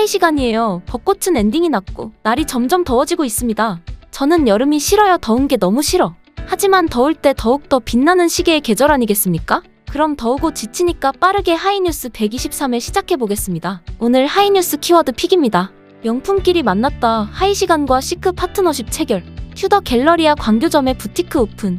하이 시간이에요. 벚꽃은 엔딩이 났고 날이 점점 더워지고 있습니다. 저는 여름이 싫어요. 더운 게 너무 싫어. 하지만 더울 때 더욱더 빛나는 시계의 계절 아니겠습니까? 그럼 더우고 지치니까 빠르게 하이뉴스 123회 시작해 보겠습니다. 오늘 하이뉴스 키워드 픽입니다. 명품끼리 만났다. 하이 시간과 시크 파트너십 체결. 튜더 갤러리아 광교점의 부티크 오픈.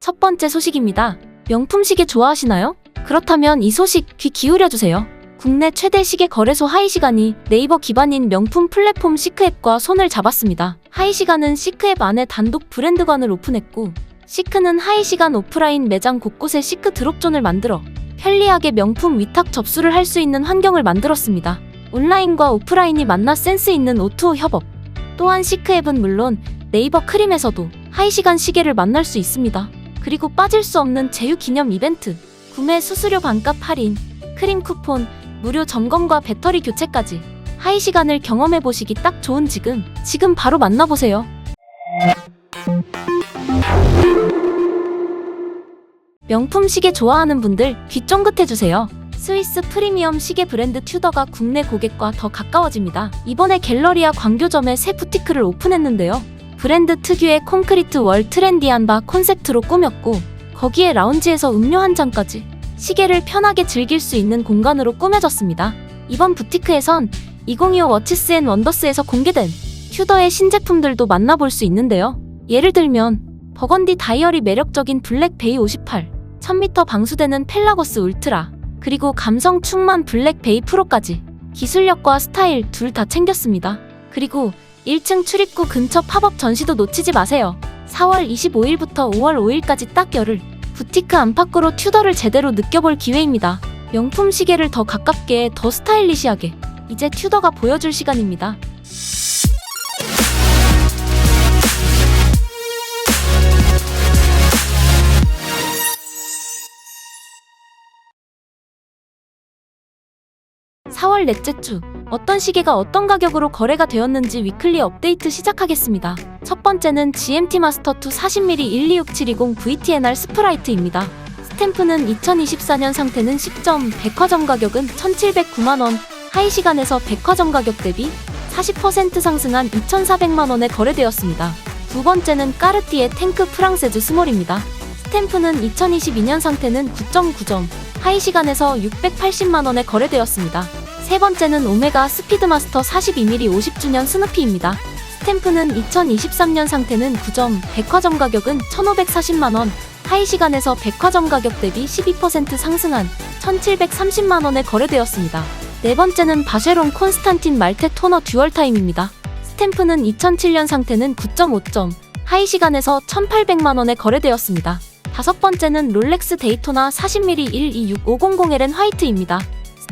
첫 번째 소식입니다. 명품 시계 좋아하시나요? 그렇다면 이 소식 귀 기울여 주세요. 국내 최대 시계 거래소 하이시간이 네이버 기반인 명품 플랫폼 시크앱과 손을 잡았습니다. 하이시간은 시크앱 안에 단독 브랜드관을 오픈했고, 시크는 하이시간 오프라인 매장 곳곳에 시크 드롭존을 만들어 편리하게 명품 위탁 접수를 할 수 있는 환경을 만들었습니다. 온라인과 오프라인이 만나 센스 있는 O2O 협업. 또한 시크앱은 물론 네이버 크림에서도 하이시간 시계를 만날 수 있습니다. 그리고 빠질 수 없는 제휴 기념 이벤트, 구매 수수료 반값 할인, 크림 쿠폰, 무료 점검과 배터리 교체까지 하이 시간을 경험해 보시기 딱 좋은 지금, 지금 바로 만나보세요. 명품 시계 좋아하는 분들 귀 쫑긋해 주세요. 스위스 프리미엄 시계 브랜드 튜더가 국내 고객과 더 가까워집니다. 이번에 갤러리아 광교점에 새 부티크를 오픈했는데요. 브랜드 특유의 콘크리트 월 트렌디한 바 콘셉트로 꾸몄고 거기에 라운지에서 음료 한 잔까지 시계를 편하게 즐길 수 있는 공간으로 꾸며졌습니다. 이번 부티크에선 2025 워치스 앤 원더스에서 공개된 튜더의 신제품들도 만나볼 수 있는데요. 예를 들면 버건디 다이어리 매력적인 블랙 베이 58, 1000m 방수되는 펠라거스 울트라, 그리고 감성 충만 블랙 베이 프로까지 기술력과 스타일 둘 다 챙겼습니다. 그리고 1층 출입구 근처 팝업 전시도 놓치지 마세요. 4월 25일부터 5월 5일까지 딱 열흘 부티크 안팎으로 튜더를 제대로 느껴볼 기회입니다. 명품 시계를 더 가깝게 더 스타일리시하게 이제 튜더가 보여줄 시간입니다. (4월) 넷째 주 어떤 시계가 어떤 가격으로 거래가 되었는지 위클리 업데이트 시작하겠습니다. 첫 번째는 GMT 마스터 2 40mm 126720 VTNR 스프라이트입니다. 스탬프는 2024년 상태는 10점, 백화점 가격은 1,709만원, 하이 시간에서 백화점 가격 대비 40% 상승한 2,400만원에 거래되었습니다. 두 번째는 까르띠에 탱크 프랑세즈 스몰입니다. 스탬프는 2022년 상태는 9.9점, 하이 시간에서 680만원에 거래되었습니다. 세 번째는 오메가 스피드마스터 42mm 50주년 스누피입니다. 스탬프는 2023년 상태는 9점, 백화점 가격은 1,540만원, 하이 시간에서 백화점 가격 대비 12% 상승한 1,730만원에 거래되었습니다. 네 번째는 바쉐론 콘스탄틴 말테 토너 듀얼타임입니다. 스탬프는 2007년 상태는 9.5점, 하이 시간에서 1,800만원에 거래되었습니다. 다섯 번째는 롤렉스 데이토나 40mm 126500LN 화이트입니다.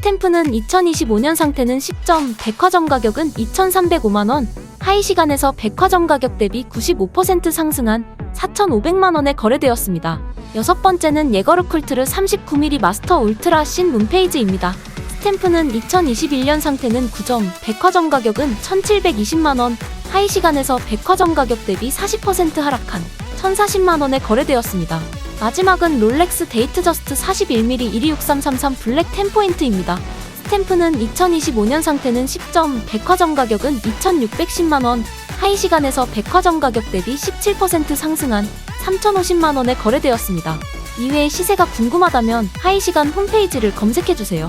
스탬프는 2025년 상태는 10점, 백화점 가격은 2,305만원, 하이 시간에서 백화점 가격 대비 95% 상승한 4,500만원에 거래되었습니다. 여섯 번째는 예거르 쿨트르 39mm 마스터 울트라 신 문페이지입니다. 스탬프는 2021년 상태는 9점, 백화점 가격은 1,720만원, 하이 시간에서 백화점 가격 대비 40% 하락한 1,040만원에 거래되었습니다. 마지막은 롤렉스 데이트 저스트 41mm 126333 블랙 10포인트입니다. 스탬프는 2025년 상태는 10점, 백화점 가격은 2,610만원, 하이 시간에서 백화점 가격 대비 17% 상승한 3,050만원에 거래되었습니다. 이외의 시세가 궁금하다면 하이 시간 홈페이지를 검색해주세요.